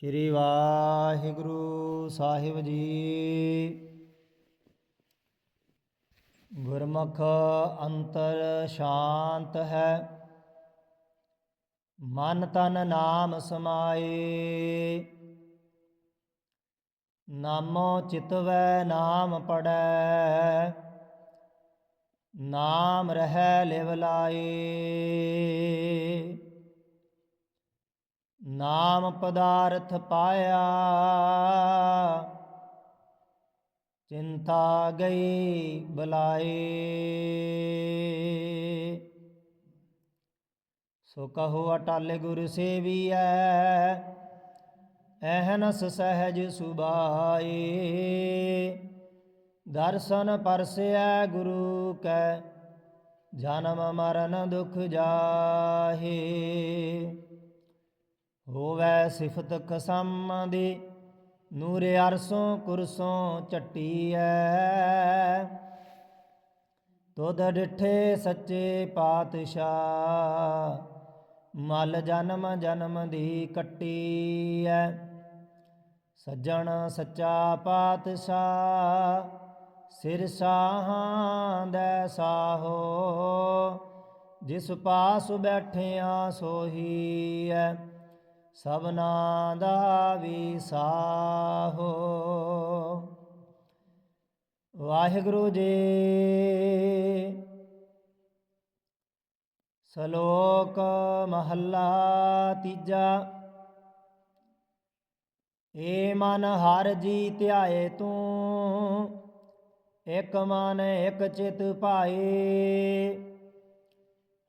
ਸ੍ਰੀ ਵਾਹਿਗੁਰੂ ਸਾਹਿਬ ਜੀ। ਗੁਰਮੁਖ ਅੰਤਰ ਸ਼ਾਂਤ ਹੈ। ਮਨ ਤਨ ਨਾਮ ਸਮਾਏ। ਨਾਮੋ ਚਿਤਵੈ ਨਾਮ ਪੜੈ। ਨਾਮ ਰਹਿ ਲਿਵ ਲਾਏ। ਨਾਮ ਪਦਾਰਥ ਪਾਇਆ। ਚਿੰਤਾ ਗਈ ਬਲਾਏ। ਸੋ ਕਹੋ ਅਟਲ ਗੁਰ ਸੇਵੀਐ, ਐਹਨਸ ਸਹਿਜ ਸੁਬਾਏ ਦਰਸ਼ਨ ਪਰਸਿਐ ਗੁਰੂ ਕੈ, ਜਨਮ ਮਰਨ ਦੁਖ ਜਾਹੇ। ਹੋਵੈ ਸਿਫਤ ਕਸਮ ਦੀ, ਨੂਰ ਅਰਸੋਂ ਕੁਰਸੋਂ ਚੱਟੀਐ ਤੁਧ ਡਿਠੇ ਸੱਚੇ ਪਾਤਸ਼ਾਹ, ਮਲ ਜਨਮ ਜਨਮ ਦੀ ਕੱਟੀ ਕੱਟੀਐ। ਸੱਜਣ ਸੱਚਾ ਪਾਤਸ਼ਾਹ, ਸਿਰ ਸਾਹਾਂ ਦੈ ਸਾਹੋ, ਜਿਸ ਪਾਸ ਬੈਠਿਆ ਸੋਹੀ ਐ ਸਭਨਾ ਦਾ ਵੀ ਸਾਹੋ ਵਾਹਿਗੁਰੂ ਜੀ ਸ਼ਲੋਕ ਮਹੱਲਾ ਤੀਜਾ। ਏ ਮਨ ਹਰ ਜੀ ਧਿਆਏ ਤੂੰ, ਇਕ ਮਨ ਇਕ ਚਿਤ ਭਾਏ।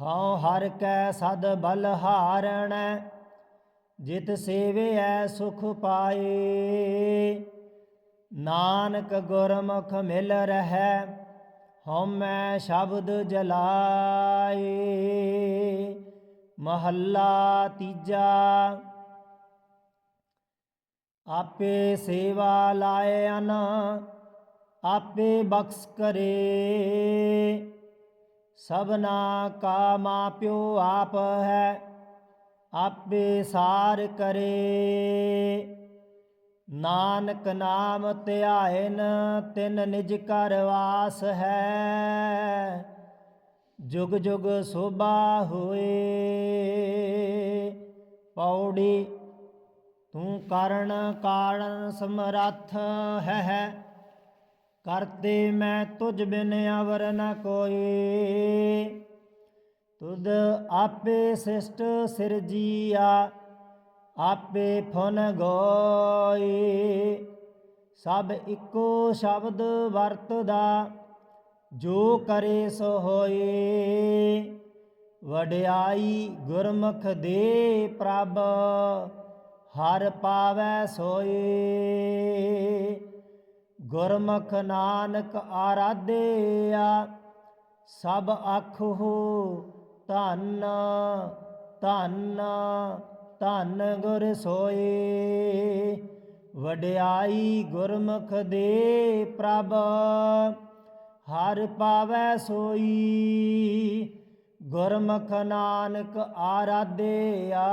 ਹਉ ਹਰ ਕੈ ਸਦ ਬਲ ਹਾਰਣੈ, ਜਿਤ ਸੇਵਿਐ ਸੁਖ ਪਾਏ। ਨਾਨਕ ਗੁਰਮੁਖ ਮਿਲ ਰਹੈ, ਹਉਮੈ ਸ਼ਬਦ ਜਲਾਏ। ਮਹੱਲਾ ਤੀਜਾ, ਆਪੇ ਸੇਵਾ ਲਾਏ ਅਨ, ਆਪੇ ਬਖਸ਼ ਕਰੇ। ਸਭਨਾ ਕਾ ਮਾਪਿਓ ਆਪ ਹੈ, ਆਪੇ ਸਾਰ ਕਰੇ। ਨਾਨਕ ਨਾਮ ਧਿਆਇਨ, ਤਿਨ ਨਿਜ ਘਰ ਵਾਸ ਹੈ। ਜੁਗ ਜੁਗ ਸੋਭਾ ਹੋਏ, ਪੌੜੀ ਤੂੰ ਕਰਨ ਕਾਰਨ ਸਮਰੱਥ ਹੈ। ਕਰਤੇ ਮੈਂ ਤੁਝ ਬਿਨ ਅਵਰ ਨ ਕੋਈ। ਤੁਧ ਆਪੇ ਸਿਸ਼ਟ ਸਿਰਜੀਆ, ਆਪੇ ਫੁਨ ਗੋਈ। ਸਭ ਇੱਕੋ ਸ਼ਬਦ ਵਰਤਦਾ, ਜੋ ਕਰੇ ਸੋ ਹੋਏ ਵਡਿਆਈ ਗੁਰਮੁਖ ਦੇ ਪ੍ਰਭ, ਹਰ ਪਾਵੈ ਸੋਏ ਗੁਰਮੁਖ ਨਾਨਕ ਆਰਾਧਿਆ, ਸਭ ਆਖੋ ਧੰਨ ਧੰਨ ਧੰਨ ਗੁਰ ਸੋਏ। ਵਡਿਆਈ ਗੁਰਮੁਖ ਦੇ ਪ੍ਰਭ, ਹਰ ਪਾਵੈ ਸੋਈ। ਗੁਰਮੁਖ ਨਾਨਕ ਆਰਾਧਿਆ,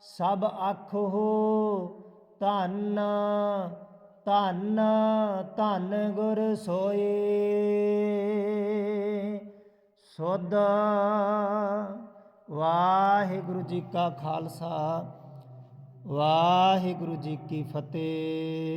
ਸਭ ਆਖੋ ਧੰਨ ਧੰਨ ਧੰਨ ਗੁਰ ਸੋਏ। ਸੁਧ ਵਾਹਿਗੁਰੂ ਜੀ ਕਾ ਖਾਲਸਾ ਵਾਹਿਗੁਰੂ ਜੀ ਕੀ ਫਤਿਹ।